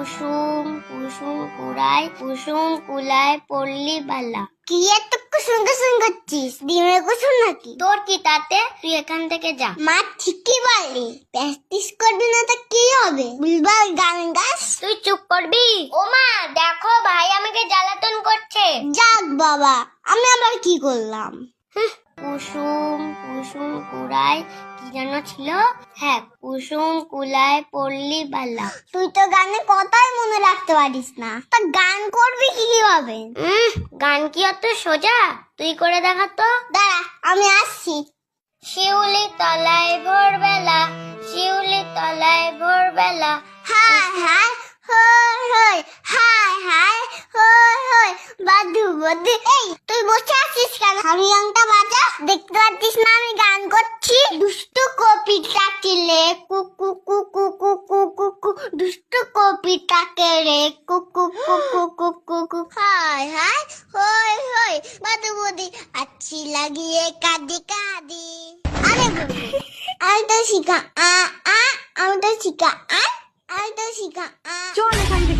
কুসুম কুসুম কুড়ায় কুসুম কুলায় পল্লী বালা। কি এত কুসুম কুসুম করছিস? ডিমের কুসুম নাকি? তোর কি তাতে? তুই এখান থেকে যা। মা ঠিকই বললি প্র্যাকটিস করবি না তো কি হবে? বুলবাল গান গাস। তুই চুপ করবি? ও মা দেখো ভাই আমাকে জ্বালাতন করছে। যাক বাবা আমি আবার কি করলাম? কুসুম কুসুম কুড়ায় কি যেন ছিল? হ্যাঁ কুসুম কুলায় পল্লী বালা। তুই তো গানে কথাই মনে রাখতে পারিস না। তা গান করবি কি কীভাবে গান কি অত সোজা? তুই করে দেখা তো। দাঁড়া আমি আসছি। শিউলি তলায় ভোরবেলা শিউলি তলায় ভোরবেলা। হাই হাই হই হই হাই হাই হই হই বাদু বাদু। এই তুই বসে আছিস কেন? হারিয়াংটা বাজা দেখতে পাচ্ছিস না আমি গান করছি দুষ্টু কিলে কুকু কুকু কুকু কুকু দুষ্ট কবিতাকে রে কুকু কুকু কুকু কুকু হাই হাই হই হই বাদু আচ্ছি লাগিয়ে কাঁদি কাঁদি আরে আমি তো শিখা আ আ আমি তো শিখা আ আমি তো শিখা আ চল এখান থেকে